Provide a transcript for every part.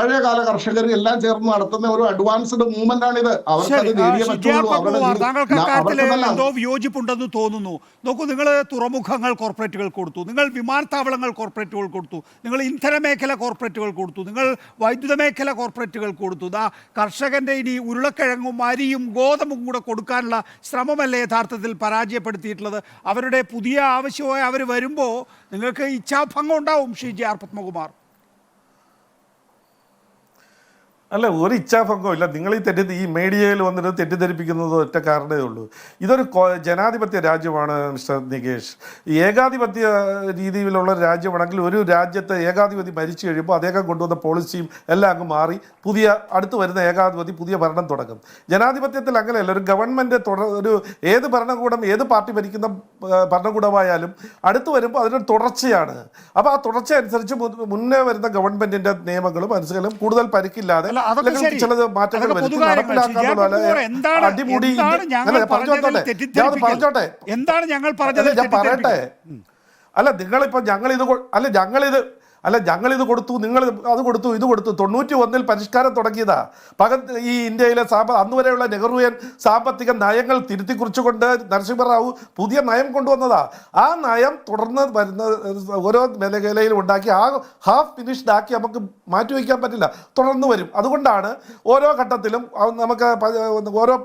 പഴയകാല കർഷകർ എല്ലാം ചേർന്ന് നടത്തുന്ന ഒരു അഡ്വാൻസ്ഡ് മൂവ്മെന്റ് ആണിത്. അവർക്ക് അത് ശരി ആ, നേടിയേ ശ്രീ പറ്റുള്ളൂ. ജയപ്പ അവരുടെ കുമാർ ജീവി- താങ്കൾക്ക് ന- അക്കാര്യത്തിൽ വിയോജിപ്പുണ്ടെന്ന് തോന്നുന്നു. നോക്കൂ നിങ്ങൾ തുറമുഖങ്ങൾ കോർപ്പറേറ്റുകൾ കൊടുത്തു. നിങ്ങൾ വിമാനത്താവളങ്ങൾ കോർപ്പറേറ്റുകൾ കൊടുത്തു. നിങ്ങൾ ഇന്ധന മേഖല കോർപ്പറേറ്റുകൾ കൊടുത്തു. നിങ്ങൾ വൈദ്യുത മേഖല കോർപ്പറേറ്റുകൾ കൊടുത്തു. ദാ കർഷകന്റെ ഇനി ഉരുളക്കിഴങ്ങും അരിയും ഗോതമ്പും കൂടെ കൊടുക്കാനുള്ള ശ്രമമല്ലേ യഥാർത്ഥത്തിൽ പരാജയപ്പെടുത്തിയിട്ടുള്ളത്? അവരുടെ പുതിയ ആവശ്യമായി അവർ വരുമ്പോൾ നിങ്ങൾക്ക് ഇച്ഛാഭംഗം ഉണ്ടാവും ശ്രീ ജി ആർ പത്മകുമാർ. അല്ല ഒരു ഇച്ഛാഭംഗവും ഇല്ല. നിങ്ങൾ ഈ തെറ്റി ഈ മീഡിയയിൽ വന്നിട്ട് തെറ്റിദ്ധരിപ്പിക്കുന്നത് ഒറ്റ കാരണമേ ഉള്ളൂ. ഇതൊരു ജനാധിപത്യ രാജ്യമാണ് മിസ്റ്റർ നികേഷ്. ഏകാധിപത്യ രീതിയിലുള്ള രാജ്യമാണെങ്കിൽ ഒരു രാജ്യത്തെ ഏകാധിപതി മരിച്ചു കഴിയുമ്പോൾ അദ്ദേഹം കൊണ്ടുവന്ന പോളിസിയും എല്ലാം അങ്ങ് മാറി പുതിയ അടുത്ത് വരുന്ന ഏകാധിപതി പുതിയ ഭരണം തുടങ്ങും. ജനാധിപത്യത്തിൽ അങ്ങനെയല്ല. ഒരു ഗവൺമെന്റ് തുടർ ഒരു ഏത് ഭരണകൂടം ഏത് പാർട്ടി ഭരിക്കുന്ന ഭരണകൂടമായാലും അടുത്ത് വരുമ്പോൾ അതിനൊരു തുടർച്ചയാണ്. അപ്പോൾ ആ തുടർച്ച അനുസരിച്ച് മുന്നേ വരുന്ന ഗവൺമെന്റിന്റെ നിയമങ്ങളും അനുസരിച്ചും കൂടുതൽ പരിക്കില്ലാതെ ചിലത് മാറ്റങ്ങൾ പറഞ്ഞോട്ടെ. എന്താണ് ഞങ്ങൾ പറഞ്ഞത് ഞാൻ പറയട്ടെ. അല്ല നിങ്ങളിപ്പോ ഞങ്ങൾ ഇത് അല്ല ഞങ്ങളിത് അല്ല ഞങ്ങൾ ഇത് കൊടുത്തു നിങ്ങൾ അത് കൊടുത്തു ഇത് കൊടുത്തു. തൊണ്ണൂറ്റി ഒന്നിൽ പരിഷ്കാരം തുടങ്ങിയതാ. പക ഈ ഇന്ത്യയിലെ സാമ്പ അന്ന് വരെയുള്ള നെഹ്റുവിയൻ സാമ്പത്തിക നയങ്ങൾ തിരുത്തി കുറിച്ചുകൊണ്ട് നരസിംഹറാവു പുതിയ നയം കൊണ്ടുവന്നതാ. ആ നയം തുടർന്ന് വരുന്ന ഓരോ മേഖലയിലും ഉണ്ടാക്കി ആ ഹാഫ് ഫിനിഷ്ഡ് ആക്കി നമുക്ക് മാറ്റി വയ്ക്കാൻ പറ്റില്ല. തുടർന്ന് വരും. അതുകൊണ്ടാണ് ഓരോ ഘട്ടത്തിലും നമുക്ക് ഓരോ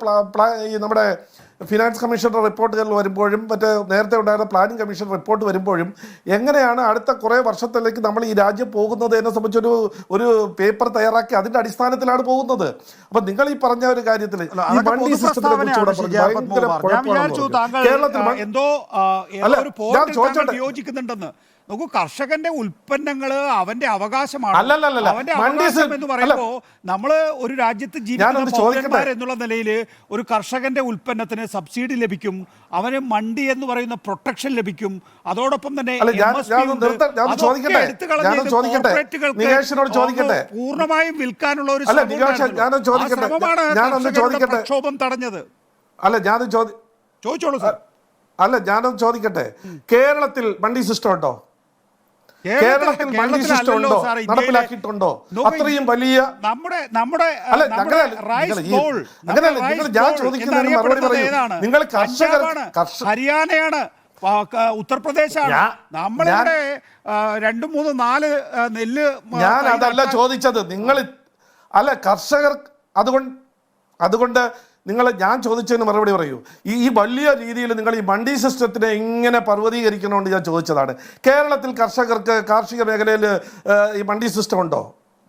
നമ്മുടെ ഫിനാൻസ് കമ്മീഷന്റെ റിപ്പോർട്ടുകൾ വരുമ്പോഴും മറ്റേ നേരത്തെ ഉണ്ടായിരുന്ന പ്ലാനിംഗ് കമ്മീഷൻ റിപ്പോർട്ട് വരുമ്പോഴും എങ്ങനെയാണ് അടുത്ത കുറേ വർഷത്തിലേക്ക് നമ്മൾ ഈ രാജ്യം പോകുന്നത് എന്നെ സംബന്ധിച്ചൊരു ഒരു പേപ്പർ തയ്യാറാക്കി അതിന്റെ അടിസ്ഥാനത്തിലാണ് പോകുന്നത് അപ്പൊ നിങ്ങൾ ഈ പറഞ്ഞ ഒരു കാര്യത്തിൽ. കേരളത്തിൽ എന്തോ അല്ല, ഞാൻ ചോദിച്ചോട്ടെ. നോക്കൂ കർഷകന്റെ ഉൽപ്പന്നങ്ങൾ അവന്റെ അവകാശമാണ്. അവന്റെ അവകാശം എന്ന് പറയുമ്പോ നമ്മൾ ഒരു രാജ്യത്ത് ജീവിക്കുന്ന? എന്നുള്ള നിലയിൽ ഒരു കർഷകന്റെ ഉൽപ്പന്നത്തിന് സബ്സിഡി ലഭിക്കും അവന് മണ്ടി എന്ന് പറയുന്ന പ്രൊട്ടക്ഷൻ ലഭിക്കും അതോടൊപ്പം തന്നെ? പൂർണമായും വിൽക്കാനുള്ള ഒരു ശ്രമമാണ്? പ്രക്ഷോഭം തടഞ്ഞത്. അല്ല ഞാൻ ചോദി ചോദിച്ചോളൂ സാർ. അല്ല ഞാനൊന്ന് ചോദിക്കട്ടെ? കേരളത്തിൽ മണ്ടി സിസ്റ്റം ഉണ്ടോ? കേരളത്തിൽ മണ്ണ് ഇന്ത്യയിലെ- നടപ്പിലാക്കിയിട്ടുണ്ടോ? അത്രയും വലിയ നമ്മുടെ നമ്മുടെ അല്ല, അങ്ങനെയല്ല, നിങ്ങൾ ഞാൻ ചോദിക്കുന്നതിന് മറുപടി പറയൂ. നിങ്ങൾ കർഷകർ- ഹരിയാനയാണ് ഉത്തർപ്രദേശാണ്. നമ്മളിവിടെ രണ്ടു മൂന്ന് നാല് നെല്ല് ഞാൻ അതല്ല ചോദിച്ചത്. നിങ്ങൾ അല്ല കർഷകർ അതുകൊണ്ട് അതുകൊണ്ട് നിങ്ങൾ ഞാൻ ചോദിച്ചതിന് മറുപടി പറയൂ. ഈ ഈ വലിയ രീതിയിൽ നിങ്ങൾ ഈ മണ്ടി സിസ്റ്റത്തിനെ ഇങ്ങനെ പർവതീകരിക്കണമെന്ന് ഞാൻ ചോദിച്ചതാണ്. കേരളത്തിൽ കർഷകർക്ക് കാർഷിക മേഖലയിൽ ഈ മണ്ടി സിസ്റ്റം ഉണ്ടോ?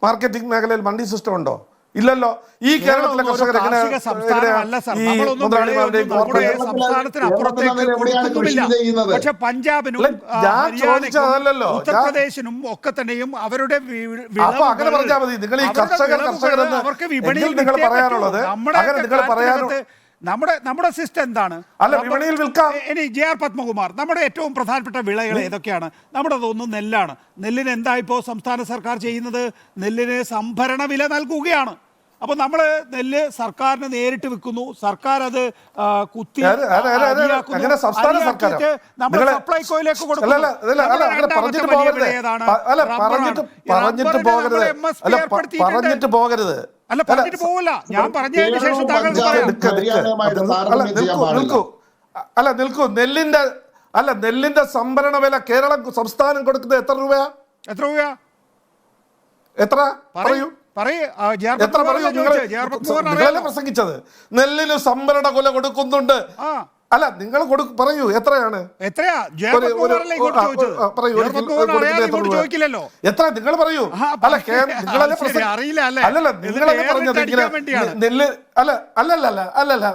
മാർക്കറ്റിംഗ് മേഖലയിൽ മണ്ടി സിസ്റ്റം ഉണ്ടോ? ഇല്ലല്ലോ. ഈ കേരളത്തിലെ കർഷകർ? പക്ഷെ പഞ്ചാബിനും ഉത്തർപ്രദേശിനും ഒക്കെ തന്നെയും അവരുടെ അങ്ങനെ പറഞ്ഞാൽ മതി. നിങ്ങൾ ഈ കർഷകർ കർഷകർ അവർക്ക് വിപണിയിൽ നിങ്ങൾ പറയാനുള്ളത് അങ്ങനെ നിങ്ങൾ പറയാനുള്ളത് നമ്മുടെ നമ്മുടെ സിസ്റ്റം എന്താണ്? അല്ല, വിപണിയിൽ വിൽക്കാം. ഇനി ജെ ആർ പത്മകുമാർ നമ്മുടെ ഏറ്റവും പ്രധാനപ്പെട്ട വിളകൾ ഏതൊക്കെയാണ്? നമ്മുടെ അതൊന്നും നെല്ലാണ്. നെല്ലിന് എന്താ ഇപ്പോൾ സംസ്ഥാന സർക്കാർ ചെയ്യുന്നത്? നെല്ലിന് സംഭരണ വില നൽകുകയാണ്. അപ്പൊ നമ്മൾ നെല്ല് സർക്കാരിന് നേരിട്ട് വിൽക്കുന്നു. സർക്കാർ അത് കുത്തി സപ്ലൈകോയിലേക്ക് അല്ല, അല്ല, അല്ല, അല്ല, പറഞ്ഞിട്ട് പോകരുത്. അല്ല, പറഞ്ഞിട്ട് പോവില്ല. ഞാൻ പറഞ്ഞതിന് ശേഷം നിൽക്കൂ, അല്ല നിൽക്കൂ നെല്ലിന്റെ അല്ല നെല്ലിന്റെ സംഭരണ വില കേരളം സംസ്ഥാനം കൊടുക്കുന്നത് എത്ര രൂപയാ? എത്ര രൂപയാ? എത്ര? പറയൂ. പ്രസംഗിച്ചത്? നെല്ലിന് സംഭരണ കൊല കൊടുക്കുന്നുണ്ട്. അല്ല നിങ്ങൾ കൊടുക്ക പറയൂ എത്രയാണ്? എത്രയാ? ചോദിക്കില്ലല്ലോ? എത്ര? നിങ്ങൾ പറയൂ. അല്ല. നിങ്ങളല്ലേ പ്രസംഗി- അറിയില്ല അല്ലല്ല നിങ്ങളല്ലേ പറഞ്ഞത് നെല്ല് അല്ല അല്ലല്ല അല്ലല്ല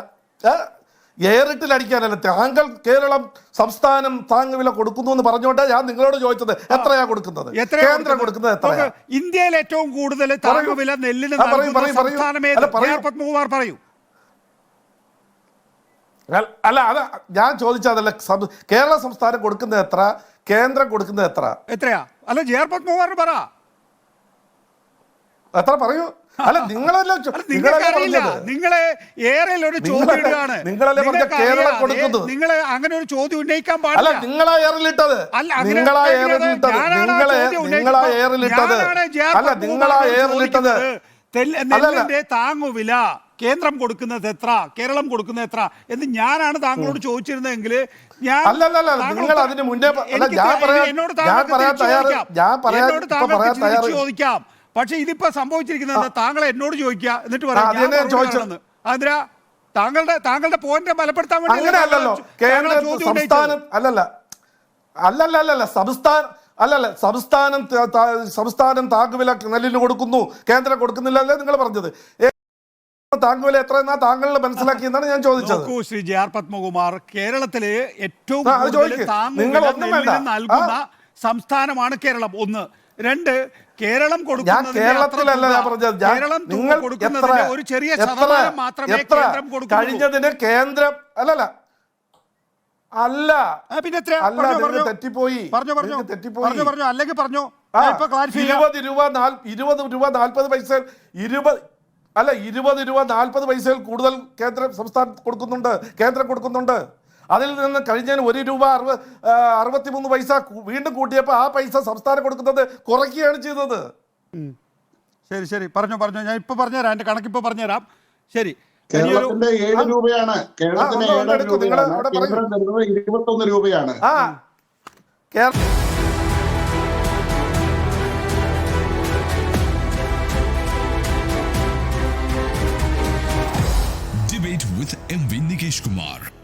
ഏ? ഏറിട്ടിൽ അടിക്കാനല്ല താങ്കൾ കേരളം സംസ്ഥാനം താങ്ങ് വില കൊടുക്കുന്നു എന്ന് പറഞ്ഞോട്ടെ ഞാൻ നിങ്ങളോട് ചോദിച്ചത്. എത്രയാ കൊടുക്കുന്നത്? കേന്ദ്രം കൊടുക്കുന്നത് നോക്ക്, ഇന്ത്യയിൽ ഏറ്റവും കൂടുതൽ നെല്ലിന് പറയൂ, അല്ല, അത് ഞാൻ ചോദിച്ചതല്ല കേരള സംസ്ഥാനം കൊടുക്കുന്നത് എത്ര? കേന്ദ്രം കൊടുക്കുന്നത് എത്ര? എത്രയാ? അല്ല ജയർ പത്മകുമാറിന് പറ. എത്ര പറയൂ. അല്ല നിങ്ങളല്ല നിങ്ങളെ ഏറെ ഒരു ചോദ്യം നിങ്ങളല്ലേ- ഇടുകയാണ് നിങ്ങളല്ലേ പറഞ്ഞ നിങ്ങൾക്കറിയാതെ കേരളം കൊടുക്കുന്നത്? നിങ്ങൾ അങ്ങനെ ഒരു ചോദ്യം ഉന്നയിക്കാൻ പാടില്ല. നിങ്ങളാ ഏറിലിട്ടത് നിങ്ങളാ ഏറിലിട്ടത് നിങ്ങളെ നിങ്ങളാ. ഏറിലിട്ടത് അല്ല നിങ്ങളാ ഏറിലിട്ടത് നെല്ലിന്റെ താങ്ങുവില കേന്ദ്രം കൊടുക്കുന്നത് എത്ര കേരളം കൊടുക്കുന്നത് എത്ര എന്ന് ഞാനാണ് താങ്കളോട് ചോദിച്ചിരുന്നതെങ്കിൽ ഞാൻ നിങ്ങൾ അതിന് മുന്നേ എന്നോട് ചോദിക്കാം. പക്ഷെ ഇതിപ്പോ സംഭവിച്ചിരിക്കുന്നത് താങ്കൾ എന്നോട് ചോദിക്കുക എന്നിട്ട് പറയാം. അതിനെ താങ്കളുടെ താങ്കളുടെ പോയിന്റ് ബലപ്പെടുത്താൻ വേണ്ടി അല്ലല്ലോ സംസ്ഥാനം അല്ലല്ല. അല്ലല്ല അല്ലല്ല. സംസ്ഥാന അല്ലല്ല സംസ്ഥാനം താങ്ങുവില നെല്ലിന് കൊടുക്കുന്നു. കേന്ദ്രം കൊടുക്കുന്നില്ല അല്ലേ നിങ്ങൾ പറഞ്ഞത്? താങ്ങുവില എത്ര എന്നാ താങ്കളിൽ മനസ്സിലാക്കി എന്നാണ് ഞാൻ ചോദിച്ചത്. ശ്രീ ജെ ആർ പത്മകുമാർ കേരളത്തിൽ ഏറ്റവും നിങ്ങൾ ഒന്നും വേണ്ട. സംസ്ഥാനമാണ് കേരളം. ഒന്ന് രണ്ട് കേരളം കൊടുക്കുന്നതിന്റെ കേരളത്തിലല്ല ഞാൻ പറഞ്ഞത്. കേരളം നിങ്ങൾ എത്ര ഒരു ചെറിയ ശതമാനം മാത്രമേ കേന്ദ്രം കൊടുക്കൂ കഴിഞ്ഞതിന് കേന്ദ്രം അല്ലല്ല. അല്ല. പിന്നെ? അല്ല. തെറ്റിപ്പോയി. പറഞ്ഞു പറഞ്ഞു. തെറ്റിപ്പോയി. പറഞ്ഞു പറഞ്ഞു. അല്ലെങ്കിൽ പറഞ്ഞോ. ഞാൻ ഇരുപത് രൂപ ഇരുപത് രൂപ നാൽപ്പത് പൈസ ഇരുപത് അല്ല ഇരുപത് രൂപ നാൽപ്പത് പൈസയിൽ കൂടുതൽ കേന്ദ്രം സംസ്ഥാനം കൊടുക്കുന്നുണ്ട്. കേന്ദ്രം കൊടുക്കുന്നുണ്ട്. അതിൽ നിന്ന് കഴിഞ്ഞ ഒരു രൂപ അറുപ അറുപത്തിമൂന്ന് പൈസ വീണ്ടും കൂട്ടിയപ്പോൾ ആ പൈസ സംസ്ഥാനം കൊടുക്കുന്നത് കുറയ്ക്കുകയാണ് ചെയ്തത്. ശരി ശരി. പറഞ്ഞു പറഞ്ഞു. ഞാൻ ഇപ്പൊ പറഞ്ഞുതരാം. എന്റെ കണക്ക് ഇപ്പൊ പറഞ്ഞുതരാം. ശരി. കേരളത്തിന്റെ ഏഴ് രൂപയാണ്. കേരളത്തിന്റെ ഏഴ് രൂപയാണ്. രൂപയാണ്. with MV Nikesh Kumar.